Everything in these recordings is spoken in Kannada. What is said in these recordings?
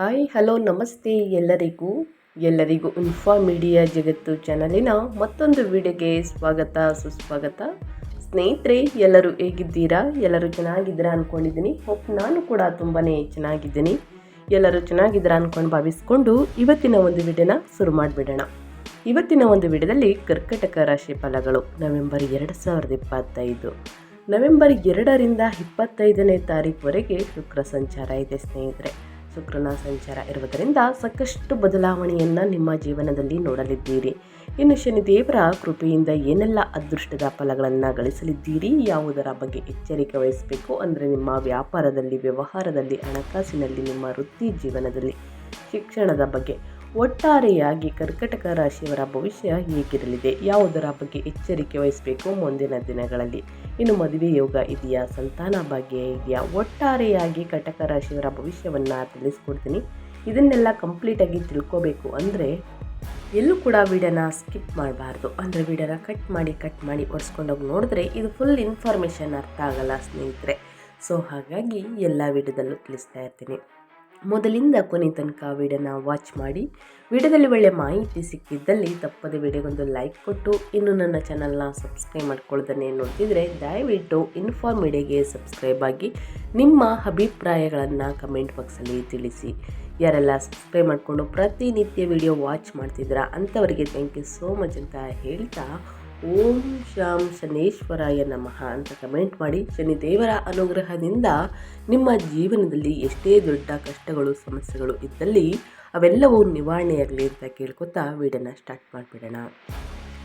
ಹಾಯ್ ಹಲೋ ನಮಸ್ತೆ ಎಲ್ಲರಿಗೂ. ಎಲ್ಲರಿಗೂ ಇನ್ಫಾ ಮೀಡಿಯಾ ಜಗತ್ತು ಚಾನಲಿನ ಮತ್ತೊಂದು ವಿಡಿಯೋಗೆ ಸ್ವಾಗತ, ಸುಸ್ವಾಗತ. ಸ್ನೇಹಿತರೆ, ಎಲ್ಲರೂ ಹೇಗಿದ್ದೀರಾ? ಎಲ್ಲರೂ ಚೆನ್ನಾಗಿದ್ದೀರಾ ಅಂದ್ಕೊಂಡಿದ್ದೀನಿ ಹೋಪ್ ನಾನು ಕೂಡ ತುಂಬಾ ಚೆನ್ನಾಗಿದ್ದೀನಿ. ಎಲ್ಲರೂ ಚೆನ್ನಾಗಿದ್ದೀರಾ ಅಂದ್ಕೊಂಡು ಭಾವಿಸ್ಕೊಂಡು ಇವತ್ತಿನ ಒಂದು ವಿಡಿಯೋನ ಶುರು ಮಾಡಿಬಿಡೋಣ. ಇವತ್ತಿನ ಒಂದು ವಿಡಿಯೋದಲ್ಲಿ ಕರ್ಕಟಕ ರಾಶಿ ಫಲಗಳು. ನವೆಂಬರ್ ಎರಡು ಸಾವಿರದ ಇಪ್ಪತ್ತೈದು. ನವೆಂಬರ್ ಎರಡರಿಂದ ಇಪ್ಪತ್ತೈದನೇ ತಾರೀಕುವರೆಗೆ ಶುಕ್ರ ಸಂಚಾರ ಇದೆ ಸ್ನೇಹಿತರೆ. ಶುಕ್ರನ ಸಂಚಾರ ಇರುವುದರಿಂದ ಸಾಕಷ್ಟು ಬದಲಾವಣೆಯನ್ನು ನಿಮ್ಮ ಜೀವನದಲ್ಲಿ ನೋಡಲಿದ್ದೀರಿ. ಇನ್ನು ಶನಿದೇವರ ಕೃಪೆಯಿಂದ ಏನೆಲ್ಲ ಅದೃಷ್ಟದ ಫಲಗಳನ್ನು ಗಳಿಸಲಿದ್ದೀರಿ, ಯಾವುದರ ಬಗ್ಗೆ ಎಚ್ಚರಿಕೆ ವಹಿಸಬೇಕು ಅಂದರೆ ನಿಮ್ಮ ವ್ಯಾಪಾರದಲ್ಲಿ, ವ್ಯವಹಾರದಲ್ಲಿ, ಹಣಕಾಸಿನಲ್ಲಿ, ನಿಮ್ಮ ವೃತ್ತಿ ಜೀವನದಲ್ಲಿ, ಶಿಕ್ಷಣದ ಬಗ್ಗೆ. ಒಟ್ಟಾರೆಯಾಗಿ ಕರ್ಕಟಕ ರಾಶಿಯವರ ಭವಿಷ್ಯ ಹೇಗಿರಲಿದೆ. ಯಾವುದರ ಬಗ್ಗೆ ಎಚ್ಚರಿಕೆ ವಹಿಸಬೇಕು ಮುಂದಿನ ದಿನಗಳಲ್ಲಿ? ಇನ್ನು ಮದುವೆ ಯೋಗ ಇದೆಯಾ? ಸಂತಾನ ಭಾಗ್ಯ ಇದೆಯಾ? ಒಟ್ಟಾರೆಯಾಗಿ ಕಟಕ ರಾಶಿಯವರ ಭವಿಷ್ಯವನ್ನು ತಿಳಿಸ್ಕೊಡ್ತೀನಿ. ಇದನ್ನೆಲ್ಲ ಕಂಪ್ಲೀಟಾಗಿ ತಿಳ್ಕೋಬೇಕು ಅಂದರೆ ಎಲ್ಲೂ ಕೂಡ ವಿಡಿಯೋನ ಸ್ಕಿಪ್ ಮಾಡಬಾರ್ದು. ಅಂದರೆ ವಿಡಿಯೋನ ಕಟ್ ಮಾಡಿ ಕಟ್ ಮಾಡಿ ಒರೆಸ್ಕೊಂಡೋಗಿ ನೋಡಿದ್ರೆ ಇದು ಫುಲ್ ಇನ್ಫಾರ್ಮೇಷನ್ ಅರ್ಥ ಆಗಲ್ಲ ಸ್ನೇಹಿತರೆ. ಸೊ ಹಾಗಾಗಿ ಎಲ್ಲ ವಿಡಿಯೋದಲ್ಲೂ ತಿಳಿಸ್ತಾ ಇರ್ತೀನಿ. ಮೊದಲಿಂದ ಕೊನೆ ತನಕ ವಿಡಿಯೋನ ವಾಚ್ ಮಾಡಿ. ವಿಡಿಯೋದಲ್ಲಿ ಒಳ್ಳೆ ಮಾಹಿತಿ ಸಿಕ್ಕಿದ್ದಲ್ಲಿ ತಪ್ಪದೆ ವಿಡಿಯೋಗೊಂದು ಲೈಕ್ ಕೊಟ್ಟು, ಇನ್ನು ನನ್ನ ಚಾನಲ್ನ ಸಬ್ಸ್ಕ್ರೈಬ್ ಮಾಡ್ಕೊಳ್ಳೋದನ್ನೇ ನೋಡ್ತಿದ್ರೆ ದಯವಿಟ್ಟು ಇನ್ಫಾರ್ಮ್ ಮೀಡಿಯಾಗೆ ಸಬ್ಸ್ಕ್ರೈಬ್ ಆಗಿ ನಿಮ್ಮ ಅಭಿಪ್ರಾಯಗಳನ್ನು ಕಮೆಂಟ್ ಬಾಕ್ಸಲ್ಲಿ ತಿಳಿಸಿ. ಯಾರೆಲ್ಲ ಸಬ್ಸ್ಕ್ರೈಬ್ ಮಾಡಿಕೊಂಡು ಪ್ರತಿನಿತ್ಯ ವಿಡಿಯೋ ವಾಚ್ ಮಾಡ್ತಿದ್ದೀರಾ ಅಂಥವರಿಗೆ ಥ್ಯಾಂಕ್ ಯು ಸೋ ಮಚ್ ಅಂತ ಹೇಳ್ತಾ ಓಂ ಶಾಂ ಶನೇಶ್ವರಾಯ ನಮಃ ಅಂತ ಕಮೆಂಟ್ ಮಾಡಿ ಶನಿದೇವರ ಅನುಗ್ರಹದಿಂದ ನಿಮ್ಮ ಜೀವನದಲ್ಲಿ ಎಷ್ಟೇ ದೊಡ್ಡ ಕಷ್ಟಗಳು, ಸಮಸ್ಯೆಗಳು ಇದ್ದಲ್ಲಿ ಅವೆಲ್ಲವೂ ನಿವಾರಣೆಯಾಗಲಿ ಅಂತ ಕೇಳ್ಕೊತಾ ವಿಡಿಯೋನ ಸ್ಟಾರ್ಟ್ ಮಾಡಿಬಿಡೋಣ.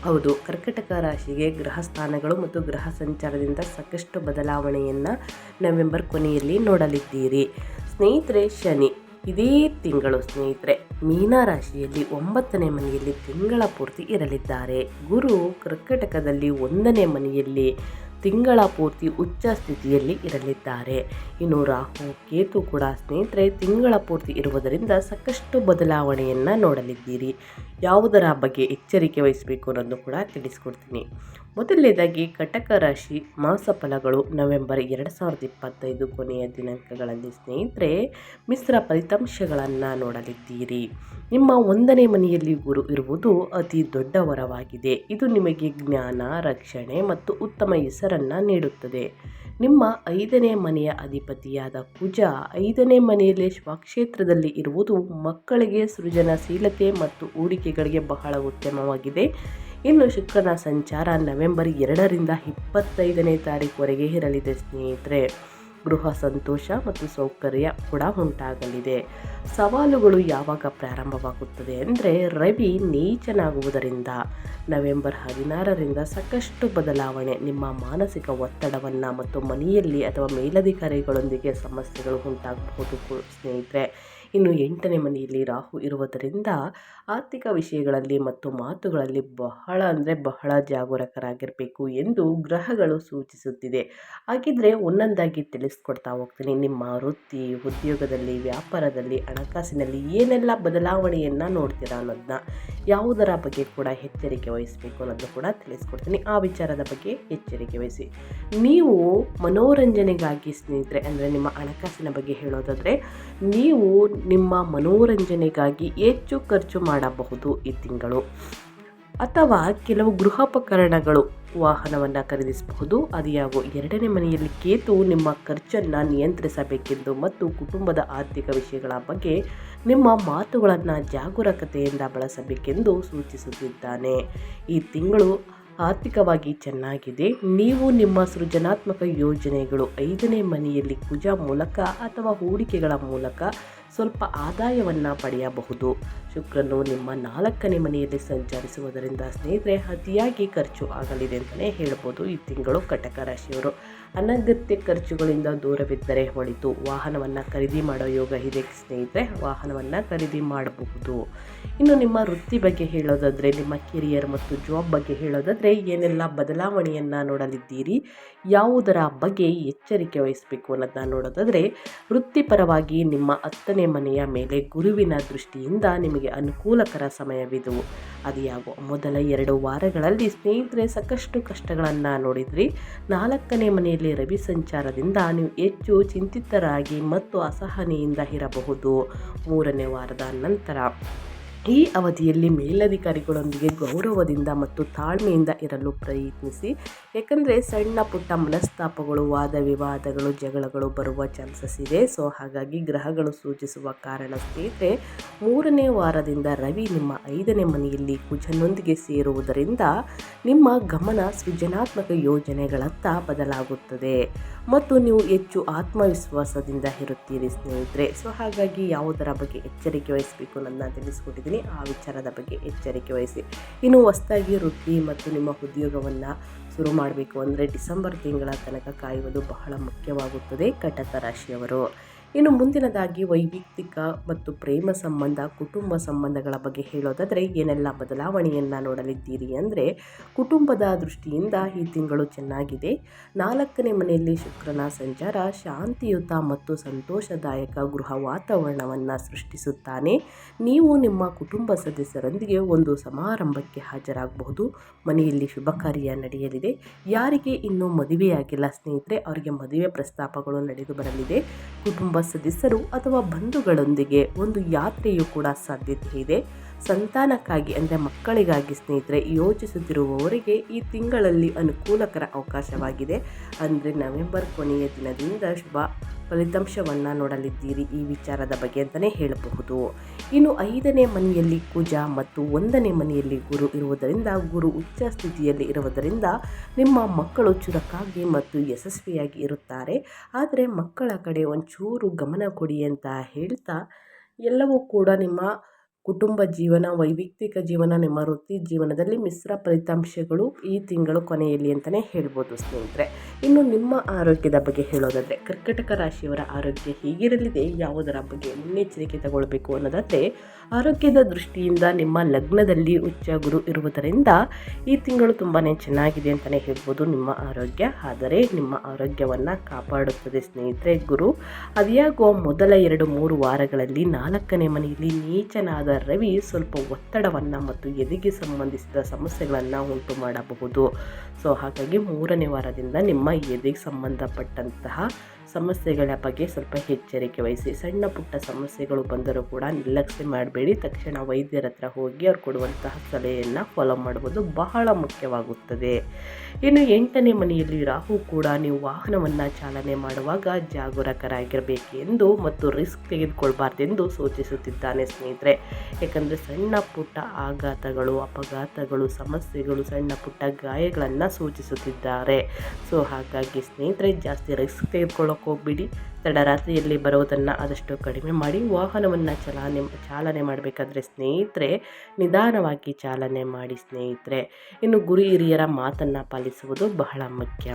ಹೌದು, ಕರ್ಕಟಕ ರಾಶಿಗೆ ಗ್ರಹ ಸ್ಥಾನಗಳು ಮತ್ತು ಗ್ರಹ ಸಂಚಾರದಿಂದ ಸಾಕಷ್ಟು ಬದಲಾವಣೆಯನ್ನು ನವೆಂಬರ್ ಕೊನೆಯಲ್ಲಿ ನೋಡಲಿದ್ದೀರಿ. ಸ್ನೇಹಿತರೆ, ಶನಿ, ಇದೇ ತಿಂಗಳು ಸ್ನೇಹಿತರೆ. ಮೀನರಾಶಿಯಲ್ಲಿ ಒಂಬತ್ತನೇ ಮನೆಯಲ್ಲಿ ತಿಂಗಳ ಪೂರ್ತಿ ಇರಲಿದ್ದಾರೆ. ಗುರು ಕರ್ಕಟಕದಲ್ಲಿ ಒಂದನೇ ಮನೆಯಲ್ಲಿ ತಿಂಗಳ ಪೂರ್ತಿ ಉಚ್ಚ ಸ್ಥಿತಿಯಲ್ಲಿ ಇರಲಿದ್ದಾರೆ. ಇನ್ನು ರಾಹು, ಕೇತು ಕೂಡ ಸ್ನೇಹಿತರೆ, ತಿಂಗಳ ಪೂರ್ತಿ ಇರುವುದರಿಂದ ಸಾಕಷ್ಟು ಬದಲಾವಣೆಯನ್ನು ನೋಡಲಿದ್ದೀರಿ. ಯಾವುದರ ಬಗ್ಗೆ ಎಚ್ಚರಿಕೆ ವಹಿಸಬೇಕು ಅನ್ನೋದು ಕೂಡ ತಿಳಿಸ್ಕೊಡ್ತೀನಿ. ಮೊದಲನೇದಾಗಿ, ಕಟಕ ರಾಶಿ ಮಾಸ ಫಲಗಳು ನವೆಂಬರ್ ಎರಡು ಸಾವಿರದ ಇಪ್ಪತ್ತೈದು ಕೊನೆಯ ದಿನಾಂಕಗಳಲ್ಲಿ ಸ್ನೇಹಿತರೆ, ಮಿಶ್ರ ಫಲಿತಾಂಶಗಳನ್ನು ನೋಡಲಿದ್ದೀರಿ. ನಿಮ್ಮ ಒಂದನೇ ಮನೆಯಲ್ಲಿ ಗುರು ಇರುವುದು ಅತಿ ದೊಡ್ಡ ವರವಾಗಿದೆ. ಇದು ನಿಮಗೆ ಜ್ಞಾನ, ರಕ್ಷಣೆ ಮತ್ತು ಉತ್ತಮ ಹೆಸರನ್ನು ನೀಡುತ್ತದೆ. ನಿಮ್ಮ ಐದನೇ ಮನೆಯ ಅಧಿಪತಿಯಾದ ಕುಜ ಐದನೇ ಮನೆಯಲ್ಲಿ ಸ್ವಕ್ಷೇತ್ರದಲ್ಲಿ ಇರುವುದು ಮಕ್ಕಳಿಗೆ ಸೃಜನಶೀಲತೆ ಮತ್ತು ಹೂಡಿಕೆಗಳಿಗೆ ಬಹಳ ಉತ್ತಮವಾಗಿದೆ. ಇನ್ನು ಶುಕ್ರನ ಸಂಚಾರ ನವೆಂಬರ್ ಎರಡರಿಂದ ಇಪ್ಪತ್ತೈದನೇ ತಾರೀಕುವರೆಗೆ ಇರಲಿದೆ ಸ್ನೇಹಿತರೆ. ಗೃಹ ಸಂತೋಷ ಮತ್ತು ಸೌಕರ್ಯ ಕೂಡ ಉಂಟಾಗಲಿದೆ. ಸವಾಲುಗಳು ಯಾವಾಗ ಪ್ರಾರಂಭವಾಗುತ್ತದೆ ಅಂದರೆ ರವಿ ನೀಚನಾಗುವುದರಿಂದ. ನವೆಂಬರ್ ಹದಿನಾರರಿಂದ ಸಾಕಷ್ಟು ಬದಲಾವಣೆ ನಿಮ್ಮ ಮಾನಸಿಕ ಒತ್ತಡವನ್ನು ಮತ್ತು ಮನೆಯಲ್ಲಿ ಅಥವಾ ಮೇಲಧಿಕಾರಿಗಳೊಂದಿಗೆ ಸಮಸ್ಯೆಗಳು ಉಂಟಾಗಬಹುದು ಸ್ನೇಹಿತರೆ. ಇನ್ನು ಎಂಟನೇ ಮನೆಯಲ್ಲಿ ರಾಹು ಇರುವುದರಿಂದ ಆರ್ಥಿಕ ವಿಷಯಗಳಲ್ಲಿ ಮತ್ತು ಮಾತುಗಳಲ್ಲಿ ಬಹಳ ಅಂದರೆ ಬಹಳ ಜಾಗರೂಕರಾಗಿರಬೇಕು ಎಂದು ಗ್ರಹಗಳು ಸೂಚಿಸುತ್ತಿದೆ. ಹಾಗಿದ್ರೆ ಒಂದೊಂದಾಗಿ ತಿಳಿಸ್ಕೊಡ್ತಾ ಹೋಗ್ತೀನಿ. ನಿಮ್ಮ ವೃತ್ತಿ, ಉದ್ಯೋಗದಲ್ಲಿ, ವ್ಯಾಪಾರದಲ್ಲಿ, ಹಣಕಾಸಿನಲ್ಲಿ ಏನೆಲ್ಲ ಬದಲಾವಣೆಯನ್ನು ನೋಡ್ತೀರಾ ಅನ್ನೋದನ್ನ ಯಾವುದರ ಬಗ್ಗೆ ಕೂಡ ಎಚ್ಚರಿಕೆ ವಹಿಸಬೇಕು ಅನ್ನೋದನ್ನು ಕೂಡ ತಿಳಿಸ್ಕೊಡ್ತೀನಿ. ಆ ವಿಚಾರದ ಬಗ್ಗೆ ಎಚ್ಚರಿಕೆ ವಹಿಸಿ. ನೀವು ಮನೋರಂಜನೆಗಾಗಿ ಸ್ನೇಹಿತರೆ ಅಂದರೆ ನಿಮ್ಮ ಹಣಕಾಸಿನ ಬಗ್ಗೆ ಹೇಳೋದಾದರೆ, ನೀವು ನಿಮ್ಮ ಮನೋರಂಜನೆಗಾಗಿ ಹೆಚ್ಚು ಖರ್ಚು ಮಾಡಬಹುದು ಈ ತಿಂಗಳು. ಅಥವಾ ಕೆಲವು ಗೃಹೋಪಕರಣಗಳು ವಾಹನವನ್ನು ಖರೀದಿಸಬಹುದು. ಅದು ಯಾವ ಎರಡನೇ ಮನೆಯಲ್ಲಿ ಕೇತು ನಿಮ್ಮ ಖರ್ಚನ್ನು ನಿಯಂತ್ರಿಸಬೇಕೆಂದು ಮತ್ತು ಕುಟುಂಬದ ಆರ್ಥಿಕ ವಿಷಯಗಳ ಬಗ್ಗೆ ನಿಮ್ಮ ಮಾತುಗಳನ್ನು ಜಾಗರೂಕತೆಯಿಂದ ಬಳಸಬೇಕೆಂದು ಸೂಚಿಸುತ್ತಿದ್ದಾನೆ. ಈ ತಿಂಗಳು ಆರ್ಥಿಕವಾಗಿ ಚೆನ್ನಾಗಿದೆ. ನೀವು ನಿಮ್ಮ ಸೃಜನಾತ್ಮಕ ಯೋಜನೆಗಳು ಐದನೇ ಮನೆಯಲ್ಲಿ ಕುಜ ಮೂಲಕ ಅಥವಾ ಹೂಡಿಕೆಗಳ ಮೂಲಕ ಸ್ವಲ್ಪ ಆದಾಯವನ್ನು ಪಡೆಯಬಹುದು. ಶುಕ್ರನು ನಿಮ್ಮ ನಾಲ್ಕನೇ ಮನೆಯಲ್ಲಿ ಸಂಚರಿಸುವುದರಿಂದ ಸ್ನೇಹಿತರೆ, ಅತಿಯಾಗಿ ಖರ್ಚು ಆಗಲಿದೆ ಅಂತಲೇ ಹೇಳ್ಬೋದು ಈ ತಿಂಗಳು ಕಟಕ ರಾಶಿಯವರು. ಅನಗತ್ಯ ಖರ್ಚುಗಳಿಂದ ದೂರವಿದ್ದರೆ ಹೊಳಿತು ವಾಹನವನ್ನು ಖರೀದಿ ಮಾಡೋ ಯೋಗ ಇದೆ ಸ್ನೇಹಿತರೆ, ವಾಹನವನ್ನು ಖರೀದಿ ಮಾಡಬಹುದು. ಇನ್ನು ನಿಮ್ಮ ವೃತ್ತಿ ಬಗ್ಗೆ ಹೇಳೋದಾದರೆ, ನಿಮ್ಮ ಕೆರಿಯರ್ ಮತ್ತು ಜಾಬ್ ಬಗ್ಗೆ ಹೇಳೋದಾದರೆ, ಏನೆಲ್ಲ ಬದಲಾವಣೆಯನ್ನು ನೋಡಲಿದ್ದೀರಿ? ಯಾವುದರ ಬಗ್ಗೆ ಎಚ್ಚರಿಕೆ ವಹಿಸಬೇಕು ಅನ್ನೋದನ್ನ ನೋಡೋದಾದರೆ, ವೃತ್ತಿಪರವಾಗಿ ನಿಮ್ಮ ಹತ್ತನೇ ಮನೆಯ ಮೇಲೆ ಗುರುವಿನ ದೃಷ್ಟಿಯಿಂದ ನಿಮಗೆ ಅನುಕೂಲಕರ ಸಮಯವಿದು. ಅದು ಯಾವ ಮೊದಲ ಎರಡು ವಾರಗಳಲ್ಲಿ ಸ್ನೇಹಿತರೆ, ಸಾಕಷ್ಟು ಕಷ್ಟಗಳನ್ನು ನೋಡಿದ್ರಿ. ನಾಲ್ಕನೇ ಮನೆಯಲ್ಲಿ ರವಿ ಸಂಚಾರದಿಂದ ನೀವು ಹೆಚ್ಚು ಚಿಂತಿತರಾಗಿ ಮತ್ತು ಅಸಹನೆಯಿಂದ ಇರಬಹುದು. ಮೂರನೇ ವಾರದ ನಂತರ ಈ ಅವಧಿಯಲ್ಲಿ ಮೇಲಧಿಕಾರಿಗಳೊಂದಿಗೆ ಗೌರವದಿಂದ ಮತ್ತು ತಾಳ್ಮೆಯಿಂದ ಇರಲು ಪ್ರಯತ್ನಿಸಿ, ಏಕೆಂದರೆ ಸಣ್ಣ ಪುಟ್ಟ ಮನಸ್ತಾಪಗಳು, ವಾದ ವಿವಾದಗಳು, ಜಗಳಗಳು ಬರುವ ಚಾನ್ಸಸ್ ಇದೆ. ಸೊ, ಹಾಗಾಗಿ ಗ್ರಹಗಳು ಸೂಚಿಸುವ ಕಾರಣ ಸ್ನೇಹಿತರೆ ಮೂರನೇ ವಾರದಿಂದ ರವಿ ನಿಮ್ಮ ಐದನೇ ಮನೆಯಲ್ಲಿ ಕುಜನೊಂದಿಗೆ ಸೇರುವುದರಿಂದ ನಿಮ್ಮ ಗಮನ ಸೃಜನಾತ್ಮಕ ಯೋಜನೆಗಳತ್ತ ಬದಲಾಗುತ್ತದೆ. ಮತ್ತು ನೀವು ಹೆಚ್ಚು ಆತ್ಮವಿಶ್ವಾಸದಿಂದ ಇರುತ್ತೀರಿ ಸ್ನೇಹಿತರೆ. ಸೊ ಹಾಗಾಗಿ ಯಾವುದರ ಬಗ್ಗೆ ಎಚ್ಚರಿಕೆ ವಹಿಸಬೇಕು ನನ್ನ ತಿಳಿಸ್ಕೊಟ್ಟಿದ್ದೀನಿ. ಆ ವಿಚಾರದ ಬಗ್ಗೆ ಎಚ್ಚರಿಕೆ ವಹಿಸಿ. ಇನ್ನು ಹೊಸದಾಗಿ ವೃತ್ತಿ ಮತ್ತು ನಿಮ್ಮ ಉದ್ಯೋಗವನ್ನು ಶುರು ಮಾಡಬೇಕು ಅಂದರೆ ಡಿಸೆಂಬರ್ ತಿಂಗಳ ತನಕ ಕಾಯುವುದು ಬಹಳ ಮುಖ್ಯವಾಗುತ್ತದೆ. ಕಟಕ ರಾಶಿಯವರು. ಇನ್ನು ಮುಂದಿನದಾಗಿ ವೈಯಕ್ತಿಕ ಮತ್ತು ಪ್ರೇಮ ಸಂಬಂಧ, ಕುಟುಂಬ ಸಂಬಂಧಗಳ ಬಗ್ಗೆ ಹೇಳೋದಾದರೆ ಏನೆಲ್ಲ ಬದಲಾವಣೆಯನ್ನು ನೋಡಲಿದ್ದೀರಿ ಅಂದರೆ ಕುಟುಂಬದ ದೃಷ್ಟಿಯಿಂದ ಈ ತಿಂಗಳು ಚೆನ್ನಾಗಿದೆ. ನಾಲ್ಕನೇ ಮನೆಯಲ್ಲಿ ಶುಕ್ರನ ಸಂಚಾರ ಶಾಂತಿಯುತ ಮತ್ತು ಸಂತೋಷದಾಯಕ ಗೃಹ ವಾತಾವರಣವನ್ನು ಸೃಷ್ಟಿಸುತ್ತಾನೆ. ನೀವು ನಿಮ್ಮ ಕುಟುಂಬ ಸದಸ್ಯರೊಂದಿಗೆ ಒಂದು ಸಮಾರಂಭಕ್ಕೆ ಹಾಜರಾಗಬಹುದು. ಮನೆಯಲ್ಲಿ ಶುಭ ಕಾರ್ಯ ನಡೆಯಲಿದೆ. ಯಾರಿಗೆ ಇನ್ನೂ ಮದುವೆಯಾಗಿಲ್ಲ ಸ್ನೇಹಿತರೆ, ಅವರಿಗೆ ಮದುವೆ ಪ್ರಸ್ತಾಪಗಳು ನಡೆದು ಬರಲಿದೆ. ಕುಟುಂಬ ಸದಸ್ಯರು ಅಥವಾ ಬಂಧುಗಳೊಂದಿಗೆ ಒಂದು ಯಾತ್ರೆಯೂ ಕೂಡ ಸಾಧ್ಯತೆ ಇದೆ. ಸಂತಾನಕ್ಕಾಗಿ ಅಂದರೆ ಮಕ್ಕಳಿಗಾಗಿ ಸ್ನೇಹಿತರೆ ಯೋಚಿಸುತ್ತಿರುವವರಿಗೆ ಈ ತಿಂಗಳಲ್ಲಿ ಅನುಕೂಲಕರ ಅವಕಾಶವಾಗಿದೆ. ಅಂದರೆ ನವೆಂಬರ್ ಕೊನೆಯ ದಿನದಿಂದ ಶುಭ ಫಲಿತಾಂಶವನ್ನು ನೋಡಲಿದ್ದೀರಿ ಈ ವಿಚಾರದ ಬಗ್ಗೆ ಅಂತಲೇ ಹೇಳಬಹುದು. ಇನ್ನು ಐದನೇ ಮನೆಯಲ್ಲಿ ಕುಜ ಮತ್ತು ಒಂದನೇ ಮನೆಯಲ್ಲಿ ಗುರು ಇರುವುದರಿಂದ, ಗುರು ಉಚ್ಚ ಸ್ಥಿತಿಯಲ್ಲಿ ಇರುವುದರಿಂದ ನಿಮ್ಮ ಮಕ್ಕಳು ಚುರುಕಾಗಿ ಮತ್ತು ಯಶಸ್ವಿಯಾಗಿ ಇರುತ್ತಾರೆ. ಆದರೆ ಮಕ್ಕಳ ಕಡೆ ಒಂಚೂರು ಗಮನ ಕೊಡಿ ಅಂತ ಹೇಳ್ತಾ ಎಲ್ಲವೂ ಕೂಡ ನಿಮ್ಮ ಕುಟುಂಬ ಜೀವನ, ವೈಯಕ್ತಿಕ ಜೀವನ, ನಿಮ್ಮ ವೃತ್ತಿ ಜೀವನದಲ್ಲಿ ಮಿಶ್ರ ಫಲಿತಾಂಶಗಳು ಈ ತಿಂಗಳು ಕೊನೆಯಲ್ಲಿ ಅಂತಲೇ ಹೇಳ್ಬೋದು ಸ್ನೇಹಿತರೆ. ಇನ್ನು ನಿಮ್ಮ ಆರೋಗ್ಯದ ಬಗ್ಗೆ ಹೇಳೋದಾದರೆ, ಕರ್ಕಟಕ ರಾಶಿಯವರ ಆರೋಗ್ಯ ಹೇಗಿರಲಿದೆ, ಯಾವುದರ ಬಗ್ಗೆ ಮುನ್ನೆಚ್ಚರಿಕೆ ತಗೊಳ್ಬೇಕು ಅನ್ನೋದಾದರೆ ಆರೋಗ್ಯದ ದೃಷ್ಟಿಯಿಂದ ನಿಮ್ಮ ಲಗ್ನದಲ್ಲಿ ಉಚ್ಚ ಗುರು ಇರುವುದರಿಂದ ಈ ತಿಂಗಳು ತುಂಬಾ ಚೆನ್ನಾಗಿದೆ ಅಂತಲೇ ಹೇಳ್ಬೋದು. ನಿಮ್ಮ ಆರೋಗ್ಯ ಆದರೆ ನಿಮ್ಮ ಆರೋಗ್ಯವನ್ನು ಕಾಪಾಡುತ್ತದೆ ಸ್ನೇಹಿತರೆ ಗುರು. ಅದಿಯಾಗುವ ಮೊದಲ ಎರಡು ಮೂರು ವಾರಗಳಲ್ಲಿ ನಾಲ್ಕನೇ ಮನೆಯಲ್ಲಿ ನೀಚನಾದ ರವಿ ಸ್ವಲ್ಪ ಒತ್ತಡವನ್ನು ಮತ್ತು ಎದೆಗೆ ಸಂಬಂಧಿಸಿದ ಸಮಸ್ಯೆಗಳನ್ನು ಉಂಟು ಮಾಡಬಹುದು. ಸೊ ಹಾಗಾಗಿ ಮೂರನೇ ವಾರದಿಂದ ನಿಮ್ಮ ಎದೆಗೆ ಸಂಬಂಧಪಟ್ಟಂತಹ ಸಮಸ್ಯೆಗಳ ಬಗ್ಗೆ ಸ್ವಲ್ಪ ಎಚ್ಚರಿಕೆ ವಹಿಸಿ. ಸಣ್ಣ ಪುಟ್ಟ ಸಮಸ್ಯೆಗಳು ಬಂದರೂ ಕೂಡ ನಿರ್ಲಕ್ಷ್ಯ ಮಾಡಬೇಡಿ. ತಕ್ಷಣ ವೈದ್ಯರ ಹತ್ರ ಹೋಗಿ ಅವ್ರು ಕೊಡುವಂತಹ ಸಲಹೆಯನ್ನು ಫಾಲೋ ಮಾಡುವುದು ಬಹಳ ಮುಖ್ಯವಾಗುತ್ತದೆ. ಇನ್ನು ಎಂಟನೇ ಮನೆಯಲ್ಲಿ ರಾಹು ಕೂಡ ನೀವು ವಾಹನವನ್ನು ಚಾಲನೆ ಮಾಡುವಾಗ ಜಾಗರೂಕರಾಗಿರಬೇಕು ಎಂದು ಮತ್ತು ರಿಸ್ಕ್ ತೆಗೆದುಕೊಳ್ಬಾರ್ದೆಂದು ಸೂಚಿಸುತ್ತಿದ್ದಾನೆ ಸ್ನೇಹಿತರೆ. ಯಾಕಂದರೆ ಸಣ್ಣ ಪುಟ್ಟ ಆಘಾತಗಳು, ಅಪಘಾತಗಳು, ಸಮಸ್ಯೆಗಳು ಸಣ್ಣ ಪುಟ್ಟ ಗಾಯಗಳನ್ನು ಸೂಚಿಸುತ್ತಿದ್ದಾರೆ. ಸೊ ಹಾಗಾಗಿ ಸ್ನೇಹಿತರೆ, ಜಾಸ್ತಿ ರಿಸ್ಕ್ ತೆಗೆದುಕೊಳ್ಳೋಕೆ ಹೋಗ್ಬಿಡಿ. ತಡರಾತ್ರಿಯಲ್ಲಿ ಬರೋದನ್ನು ಆದಷ್ಟು ಕಡಿಮೆ ಮಾಡಿ ವಾಹನವನ್ನು ಚಲಾನೆ, ಚಾಲನೆ ಮಾಡಬೇಕಾದ್ರೆ ಸ್ನೇಹಿತರೆ, ನಿಧಾನವಾಗಿ ಚಾಲನೆ ಮಾಡಿ ಸ್ನೇಹಿತರೆ. ಇನ್ನು ಗುರು ಹಿರಿಯರ ಮಾತನ್ನು ಪಾಲಿಸುವುದು ಬಹಳ ಮುಖ್ಯ.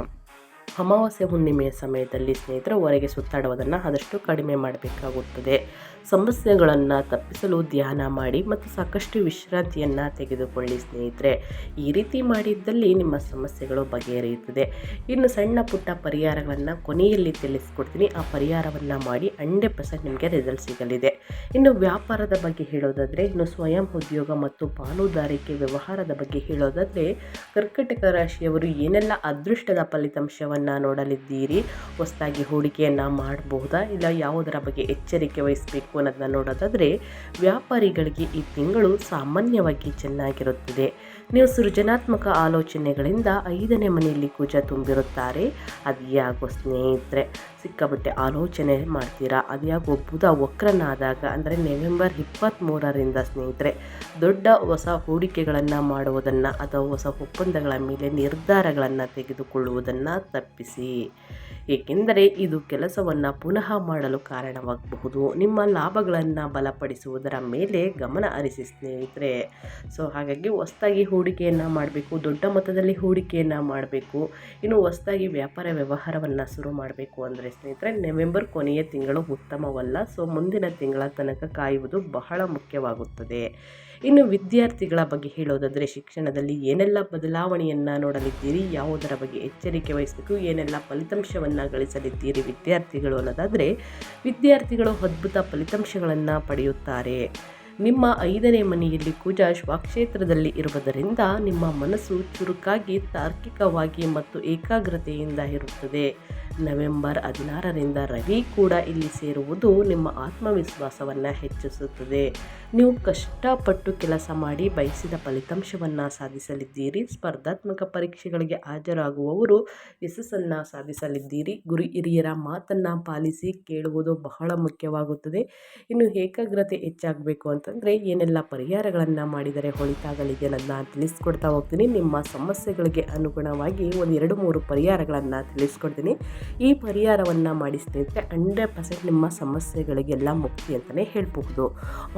ಅಮಾವಾಸ್ಯೆ ಹುಣ್ಣಿಮೆಯ ಸಮಯದಲ್ಲಿ ಸ್ನೇಹಿತರು ಹೊರಗೆ ಸುತ್ತಾಡುವುದನ್ನು ಆದಷ್ಟು ಕಡಿಮೆ ಮಾಡಬೇಕಾಗುತ್ತದೆ. ಸಮಸ್ಯೆಗಳನ್ನು ತಪ್ಪಿಸಲು ಧ್ಯಾನ ಮಾಡಿ ಮತ್ತು ಸಾಕಷ್ಟು ವಿಶ್ರಾಂತಿಯನ್ನು ತೆಗೆದುಕೊಳ್ಳಿ ಸ್ನೇಹಿತರೆ. ಈ ರೀತಿ ಮಾಡಿದ್ದಲ್ಲಿ ನಿಮ್ಮ ಸಮಸ್ಯೆಗಳು ಬಗೆಹರಿಯುತ್ತದೆ. ಇನ್ನು ಸಣ್ಣ ಪುಟ್ಟ ಪರಿಹಾರಗಳನ್ನು ಕೊನೆಯಲ್ಲಿ ತಿಳಿಸ್ಕೊಡ್ತೀನಿ. ಆ ಪರಿಹಾರವನ್ನು ಮಾಡಿ ಹಂಡ್ರೆಡ್ ಪರ್ಸೆಂಟ್ ನಿಮಗೆ ರಿಸಲ್ಟ್ ಸಿಗಲಿದೆ. ಇನ್ನು ವ್ಯಾಪಾರದ ಬಗ್ಗೆ ಹೇಳೋದಾದರೆ, ಇನ್ನು ಸ್ವಯಂ ಉದ್ಯೋಗ ಮತ್ತು ಪಾಲುದಾರಿಕೆ ವ್ಯವಹಾರದ ಬಗ್ಗೆ ಹೇಳೋದಾದರೆ, ಕರ್ಕಟಕ ರಾಶಿಯವರು ಏನೆಲ್ಲ ಅದೃಷ್ಟದ ಫಲಿತಾಂಶವನ್ನು ನೋಡಲಿದ್ದೀರಿ? ಹೊಸದಾಗಿ ಹೂಡಿಕೆಯನ್ನು ಮಾಡಬಹುದಾ ಇಲ್ಲ ಯಾವುದರ ಬಗ್ಗೆ ಎಚ್ಚರಿಕೆ ವಹಿಸಬೇಕು? ಅನ್ನೋದನ್ನ ನೋಡೋದಾದರೆ ವ್ಯಾಪಾರಿಗಳಿಗೆ ಈ ತಿಂಗಳು ಸಾಮಾನ್ಯವಾಗಿ ಚೆನ್ನಾಗಿರುತ್ತದೆ. ನೀವು ಸೃಜನಾತ್ಮಕ ಆಲೋಚನೆಗಳಿಂದ ಐದನೇ ಮನೆಯಲ್ಲಿ ಕುಜ ತುಂಬಿರುತ್ತಾರೆ. ಅದ್ಯಾಗೋ ಸ್ನೇಹಿತರೆ ಸಿಕ್ಕಾಬಟ್ಟೆ ಆಲೋಚನೆ ಮಾಡ್ತೀರಾ? ಅದ್ಯಾಗೋ ಬುಧ ವಕ್ರನಾದಾಗ, ಅಂದರೆ ನವೆಂಬರ್ ಇಪ್ಪತ್ತ್ಮೂರರಿಂದ ಸ್ನೇಹಿತರೆ, ದೊಡ್ಡ ಹೊಸ ಹೂಡಿಕೆಗಳನ್ನು ಮಾಡುವುದನ್ನು ಅಥವಾ ಹೊಸ ಒಪ್ಪಂದಗಳ ಮೇಲೆ ನಿರ್ಧಾರಗಳನ್ನು ತೆಗೆದುಕೊಳ್ಳುವುದನ್ನು ತಪ್ಪಿಸಿ. ಏಕೆಂದರೆ ಇದು ಕೆಲಸವನ್ನು ಪುನಃ ಮಾಡಲು ಕಾರಣವಾಗಬಹುದು. ನಿಮ್ಮ ಲಾಭಗಳನ್ನು ಬಲಪಡಿಸುವುದರ ಮೇಲೆ ಗಮನ ಹರಿಸಿ ಸ್ನೇಹಿತರೆ. ಸೊ ಹಾಗಾಗಿ ಹೊಸದಾಗಿ ಹೂಡಿಕೆಯನ್ನು ಮಾಡಬೇಕು, ದೊಡ್ಡ ಮೊತ್ತದಲ್ಲಿ ಹೂಡಿಕೆಯನ್ನು ಮಾಡಬೇಕು, ಇನ್ನು ಹೊಸದಾಗಿ ವ್ಯಾಪಾರ ವ್ಯವಹಾರವನ್ನು ಶುರು ಮಾಡಬೇಕು ಅಂದರೆ ಸ್ನೇಹಿತರೆ, ನವೆಂಬರ್ ಕೊನೆಯ ತಿಂಗಳು ಉತ್ತಮವಲ್ಲ. ಸೊ ಮುಂದಿನ ತಿಂಗಳ ತನಕ ಕಾಯುವುದು ಬಹಳ ಮುಖ್ಯವಾಗುತ್ತದೆ. ಇನ್ನು ವಿದ್ಯಾರ್ಥಿಗಳ ಬಗ್ಗೆ ಹೇಳೋದಾದರೆ, ಶಿಕ್ಷಣದಲ್ಲಿ ಏನೆಲ್ಲ ಬದಲಾವಣೆಯನ್ನು ನೋಡಲಿದ್ದೀರಿ, ಯಾವುದರ ಬಗ್ಗೆ ಎಚ್ಚರಿಕೆ ವಹಿಸಬೇಕು, ಏನೆಲ್ಲ ಫಲಿತಾಂಶವನ್ನು ಗಳಿಸಲಿದ್ದೀರಿ ವಿದ್ಯಾರ್ಥಿಗಳು ಅನ್ನೋದಾದರೆ ವಿದ್ಯಾರ್ಥಿಗಳು ಅದ್ಭುತ ಫಲಿತಾಂಶಗಳನ್ನು ಪಡೆಯುತ್ತಾರೆ. ನಿಮ್ಮ ಐದನೇ ಮನೆಯಲ್ಲಿ ಕುಜ ಸ್ವಕ್ಷೇತ್ರದಲ್ಲಿ ಇರುವುದರಿಂದ ನಿಮ್ಮ ಮನಸ್ಸು ಚುರುಕಾಗಿ, ತಾರ್ಕಿಕವಾಗಿ ಮತ್ತು ಏಕಾಗ್ರತೆಯಿಂದ ಇರುತ್ತದೆ. ನವೆಂಬರ್ ಹದಿನಾರರಿಂದ ರವಿ ಕೂಡ ಇಲ್ಲಿ ಸೇರುವುದು ನಿಮ್ಮ ಆತ್ಮವಿಶ್ವಾಸವನ್ನು ಹೆಚ್ಚಿಸುತ್ತದೆ. ನೀವು ಕಷ್ಟಪಟ್ಟು ಕೆಲಸ ಮಾಡಿ ಬಯಸಿದ ಫಲಿತಾಂಶವನ್ನು ಸಾಧಿಸಲಿದ್ದೀರಿ. ಸ್ಪರ್ಧಾತ್ಮಕ ಪರೀಕ್ಷೆಗಳಿಗೆ ಹಾಜರಾಗುವವರು ಯಶಸ್ಸನ್ನು ಸಾಧಿಸಲಿದ್ದೀರಿ. ಗುರು ಹಿರಿಯರ ಮಾತನ್ನು ಪಾಲಿಸಿ ಕೇಳುವುದು ಬಹಳ ಮುಖ್ಯವಾಗುತ್ತದೆ. ಇನ್ನು ಏಕಾಗ್ರತೆ ಹೆಚ್ಚಾಗಬೇಕು ಅಂತಂದರೆ ಏನೆಲ್ಲ ಪರಿಹಾರಗಳನ್ನು ಮಾಡಿದರೆ ಹೊಳಿತಾಗಲಿದೆ ನಾನು ತಿಳಿಸ್ಕೊಡ್ತಾ ಹೋಗ್ತೀನಿ. ನಿಮ್ಮ ಸಮಸ್ಯೆಗಳಿಗೆ ಅನುಗುಣವಾಗಿ ಒಂದು ಎರಡು ಮೂರು ಪರಿಹಾರಗಳನ್ನು ತಿಳಿಸ್ಕೊಡ್ತೀನಿ. ಈ ಪರಿಹಾರವನ್ನು ಮಾಡಿ ಸ್ನೇಹಿತರೆ, ಹಂಡ್ರೆಡ್ ಪರ್ಸೆಂಟ್ ನಿಮ್ಮ ಸಮಸ್ಯೆಗಳಿಗೆಲ್ಲ ಮುಕ್ತಿ ಅಂತಲೇ ಹೇಳಬಹುದು.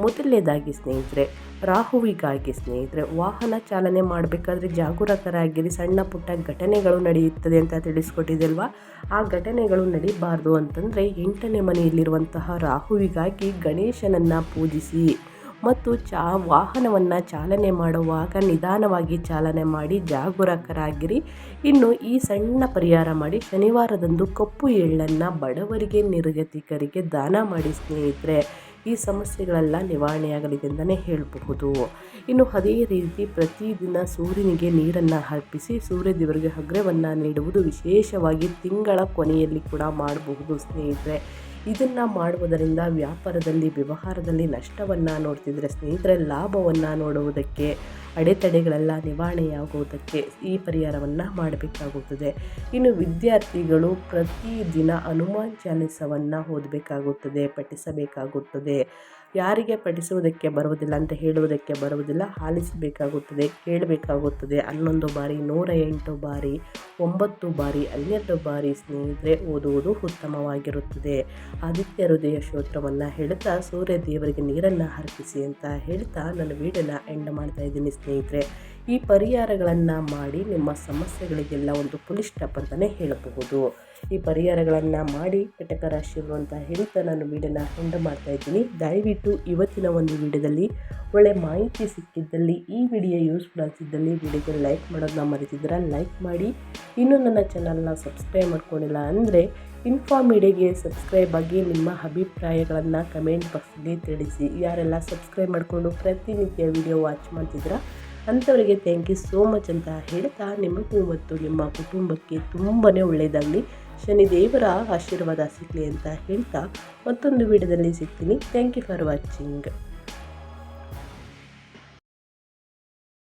ಮೊದಲನೇದಾಗಿ ಸ್ನೇಹಿತರೆ, ರಾಹುವಿಗಾಗಿ ಸ್ನೇಹಿತರೆ, ವಾಹನ ಚಾಲನೆ ಮಾಡಬೇಕಾದ್ರೆ ಜಾಗರೂಕರಾಗಿರಿ ಸಣ್ಣ ಪುಟ್ಟ ಘಟನೆಗಳು ನಡೆಯುತ್ತದೆ ಅಂತ ತಿಳಿಸ್ಕೊಟ್ಟಿದೆಯಲ್ವಾ ಆ ಘಟನೆಗಳು ನಡೀಬಾರ್ದು ಅಂತಂದರೆ ಎಂಟನೇ ಮನೆಯಲ್ಲಿರುವಂತಹ ರಾಹುವಿಗಾಗಿ ಗಣೇಶನನ್ನು ಪೂಜಿಸಿ. ಮತ್ತು ಚಾ ವಾಹನವನ್ನು ಚಾಲನೆ ಮಾಡುವಾಗ ನಿಧಾನವಾಗಿ ಚಾಲನೆ ಮಾಡಿ ಜಾಗರೂಕರಾಗಿರಿ. ಇನ್ನು ಈ ಸಣ್ಣ ಪರಿಹಾರ ಮಾಡಿ ಶನಿವಾರದಂದು ಕಪ್ಪು ಎಳ್ಳನ್ನು ಬಡವರಿಗೆ, ನಿರ್ಗತಿಕರಿಗೆ ದಾನ ಮಾಡಿ ಸ್ನೇಹಿತರೆ. ಈ ಸಮಸ್ಯೆಗಳೆಲ್ಲ ನಿವಾರಣೆಯಾಗಲಿದೆ ಅಂತಲೇ ಹೇಳಬಹುದು. ಇನ್ನು ಅದೇ ರೀತಿ ಪ್ರತಿದಿನ ಸೂರ್ಯನಿಗೆ ನೀರನ್ನು ಅರ್ಪಿಸಿ ಸೂರ್ಯದೇವರಿಗೆ ಹಗ್ರವನ್ನು ನೀಡುವುದು ವಿಶೇಷವಾಗಿ ತಿಂಗಳ ಕೊನೆಯಲ್ಲಿ ಕೂಡ ಮಾಡಬಹುದು ಸ್ನೇಹಿತರೆ. ಇದನ್ನು ಮಾಡುವುದರಿಂದ ವ್ಯಾಪಾರದಲ್ಲಿ, ವ್ಯವಹಾರದಲ್ಲಿ ನಷ್ಟವನ್ನು ನೋಡ್ತಿದ್ರೆ, ಸ್ನೇಹಿತರೆ ಲಾಭವನ್ನು ನೋಡುವುದಕ್ಕೆ, ಅಡೆತಡೆಗಳೆಲ್ಲ ನಿವಾರಣೆಯಾಗುವುದಕ್ಕೆ ಈ ಪರಿಹಾರವನ್ನು ಮಾಡಬೇಕಾಗುತ್ತದೆ. ಇನ್ನು ವಿದ್ಯಾರ್ಥಿಗಳು ಪ್ರತಿದಿನ ಹನುಮಾನ್ ಚಾಲಿಸವನ್ನು ಓದಬೇಕಾಗುತ್ತದೆ, ಪಠಿಸಬೇಕಾಗುತ್ತದೆ. ಯಾರಿಗೆ ಪಠಿಸುವುದಕ್ಕೆ ಬರುವುದಿಲ್ಲ ಅಂತ ಹೇಳುವುದಕ್ಕೆ ಬರುವುದಿಲ್ಲ, ಆಲಿಸಬೇಕಾಗುತ್ತದೆ, ಕೇಳಬೇಕಾಗುತ್ತದೆ. ಹನ್ನೊಂದು ಬಾರಿ, ನೂರ ಎಂಟು ಬಾರಿ, ಒಂಬತ್ತು ಬಾರಿ, ಹನ್ನೆರಡು ಬಾರಿ ಸ್ನೇಹಿತರೆ, ಓದುವುದು ಉತ್ತಮವಾಗಿರುತ್ತದೆ. ಆದಿತ್ಯ ಹೃದಯ ಶ್ರೋತ್ರವನ್ನು ಹೇಳುತ್ತಾ ಸೂರ್ಯ ದೇವರಿಗೆ ನೀರನ್ನು ಅರ್ಪಿಸಿ ಅಂತ ಹೇಳ್ತಾ ನನ್ನ ವೀಡಿಯೋನ ಎಂಡ್ ಮಾಡ್ತಾ ಇದ್ದೀನಿ ಸ್ನೇಹಿತರೆ. ಈ ಪರಿಹಾರಗಳನ್ನು ಮಾಡಿ ನಿಮ್ಮ ಸಮಸ್ಯೆಗಳಿಗೆಲ್ಲ ಒಂದು ಪುಲಿ ಅಂತಲೇ ಹೇಳಬಹುದು. ಈ ಪರಿಹಾರಗಳನ್ನು ಮಾಡಿ ಕಟಕ ರಾಶಿಯವರು ಅಂತ ಹೇಳ್ತಾ ನಾನು ವೀಡಿಯೋನ ಹೆಂಡ ಮಾಡ್ತಾ ಇದ್ದೀನಿ. ದಯವಿಟ್ಟು ಇವತ್ತಿನ ಒಂದು ವಿಡಿಯೋದಲ್ಲಿ ಒಳ್ಳೆ ಮಾಹಿತಿ ಸಿಕ್ಕಿದ್ದಲ್ಲಿ, ಈ ವಿಡಿಯೋ ಯೂಸ್ಫುಲ್ ಆಗ್ತಿದ್ದಲ್ಲಿ ವಿಡಿಯೋಗೆ ಲೈಕ್ ಮಾಡೋದನ್ನ ಮರೆತಿದ್ರೆ ಲೈಕ್ ಮಾಡಿ. ಇನ್ನೂ ನನ್ನ ಚಾನಲ್ನ ಸಬ್ಸ್ಕ್ರೈಬ್ ಮಾಡ್ಕೊಂಡಿಲ್ಲ ಅಂದರೆ ಇನ್ಫಾ ಸಬ್ಸ್ಕ್ರೈಬ್ ಆಗಿ ನಿಮ್ಮ ಅಭಿಪ್ರಾಯಗಳನ್ನು ಕಮೆಂಟ್ ಬಾಕ್ಸ್ಗೆ ತಿಳಿಸಿ. ಯಾರೆಲ್ಲ ಸಬ್ಸ್ಕ್ರೈಬ್ ಮಾಡಿಕೊಂಡು ಪ್ರತಿನಿತ್ಯ ವಿಡಿಯೋ ವಾಚ್ ಮಾಡ್ತಿದ್ದೀರಾ ಅಂಥವರಿಗೆ ಥ್ಯಾಂಕ್ ಯು ಸೋ ಮಚ್ ಅಂತ ಹೇಳ್ತಾ ನಿಮಗೂ ಮತ್ತು ನಿಮ್ಮ ಕುಟುಂಬಕ್ಕೆ ತುಂಬಾ ಒಳ್ಳೆಯದಾಗಲಿ. ಶನಿದೇವರ ಆಶೀರ್ವಾದ ಸಿಗಲಿ ಅಂತ ಹೇಳ್ತಾ ಮತ್ತೊಂದು ವಿಡಿಯೋದಲ್ಲಿ ಸಿಗ್ತೀನಿ. Thank you for watching